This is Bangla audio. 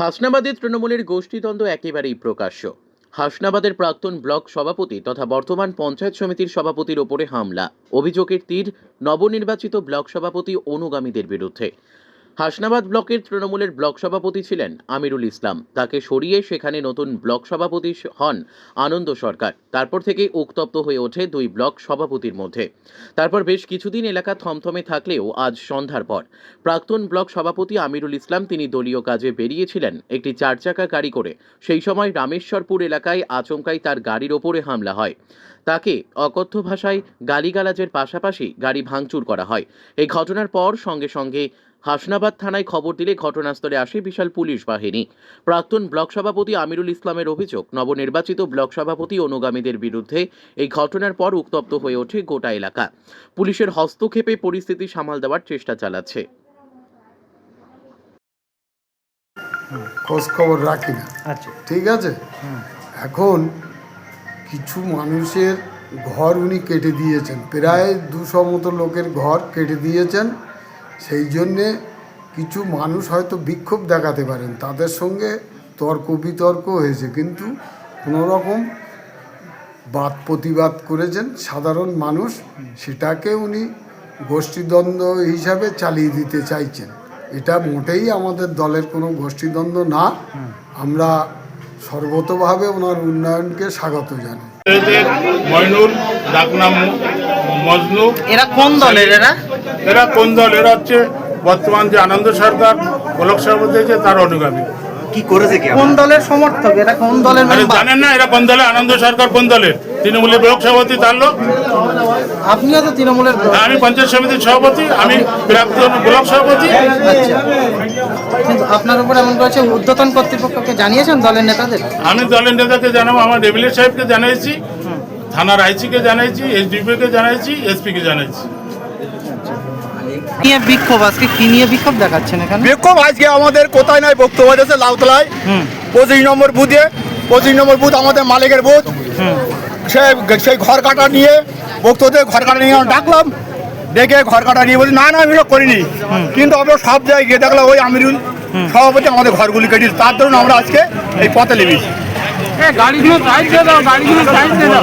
হাসনাবাদে তৃণমূলের গোষ্ঠীদ্বন্দ্ব একেবারেই প্রকাশ্য। হাসনাবাদের প্রাক্তন ব্লক সভাপতি তথা বর্তমান পঞ্চায়েত সমিতির সভাপতির ওপরে হামলা। অভিযোগের তীর নবনির্বাচিত ব্লক সভাপতি অনুগামীদের বিরুদ্ধে। হাসনাবাদ ব্লকের তৃণমূলের ব্লক সভাপতি ছিলেন আমিরুল ইসলাম। তাকে সরিয়ে সেখানে নতুন ব্লক সভাপতি হন আনন্দ সরকার। তারপর থেকে উত্তপ্ত হয়ে ওঠে দুই ব্লক সভাপতির মধ্যে। তারপর বেশ কিছুদিন এলাকা থমথমে থাকলেও আজ সন্ধ্যার পর। প্রাক্তন ব্লক সভাপতি আমিরুল ইসলাম তিনি দলীয় কাজে বেরিয়েছিলেন একটি চারচাকা গাড়ি করে। সেই সময় রামেশ্বরপুর এলাকায় আচমকাই তার গাড়ির ওপরে হামলা হয়। তাকে অকথ্য ভাষায় গালিগালাজের পাশাপাশি গাড়ি ভাঙচুর করা হয়। এই ঘটনার পর সঙ্গে সঙ্গে হাসনাবাদ থানায় খবর দিলে ঘটনাস্থলে আসে বিশাল পুলিশ বাহিনী। প্রাক্তন ব্লক সভাপতি আমিরুল ইসলামের অভিযোগ নবনির্বাচিত ব্লক সভাপতি অনুগামীদের বিরুদ্ধে এই ঘটনার পর উত্তপ্ত হয়ে ওঠে গোটা এলাকা। পুলিশের হস্তক্ষেপে পরিস্থিতি সামাল দেওয়ার চেষ্টা চালাচ্ছে। খোঁজ খবর রাখি না। আচ্ছা। ঠিক আছে? এখন কিছু মানুষের ঘর উনি কেটে দিয়েছেন। প্রায় দুশো মতো লোকের ঘর কেটে দিয়েছেন। সেই জন্যে কিছু মানুষ হয়তো বিক্ষোভ দেখাতে পারেন তাদের সঙ্গে তর্ক বিতর্ক হয়েছে। কিন্তু কোনো রকম বাদ প্রতিবাদ করেছেন সাধারণ মানুষ সেটাকে উনি গোষ্ঠীদ্বন্দ্ব হিসাবে চালিয়ে দিতে চাইছেন। এটা মোটেই আমাদের দলের কোনো গোষ্ঠীদ্বন্দ্ব না। আমরা সর্বতভাবে ওনার উন্নয়নকে স্বাগত জানাই। মজনু। এরা কোন দলের এরা? এরা কোন দল? এরা হচ্ছে বর্তমান যে আনন্দ সরকার ব্লক সভাপতি আছে তার অনুগামী। কি করেছে কি কোন দলের সমর্থক? এরা কোন দলের জানেন না এরা কোন দলে আনন্দ সরকার কোন দলের? তৃণমূলের ব্লক সভাপতি তার লোক। আপনিও তো তৃণমূলের আমি পঞ্চায়েত সমিতির সভাপতি আমি প্রাক্তন ব্লক সভাপতি। আচ্ছা। আপনার উপর এমন করেছে ঊর্ধ্বতন কর্তৃপক্ষকে জানিয়েছেন দলের নেতাদের? আমি দলের নেতাকে জানাব আমার এমএলএ সাহেবকে জানাইছি থানার আইসিকে জানাইছি এসডিপিও কে জানাইছি এসপি কে জানাইছি। নিয়ে বিক্ষোভ? আজকে কি নিয়ে বিক্ষোভ দেখাচ্ছেন এখানে? বিক্ষোভ? আজকে আমাদের কোথায় নাই? বক্তব্য হয়েছে লাউতলায়। পঁচিশ নম্বর বুথে পঁচিশ নম্বর বুথ আমাদের মালিকের বুথ। সে সেই ঘর কাটা নিয়ে বক্তব্যে ঘর কাটা নিয়ে ডাকলাম। ডেকে ঘর কাটা নিয়ে বলছি না না আমি করিনি। কিন্তু আমরা সব জায়গায় গিয়ে দেখলাম ওই আমিরুল সভাপতি আমাদের ঘরগুলি কেটেছে তার জন্য আমরা আজকে এই পথে লেগেছি গাড়িগুলো গাড়িগুলো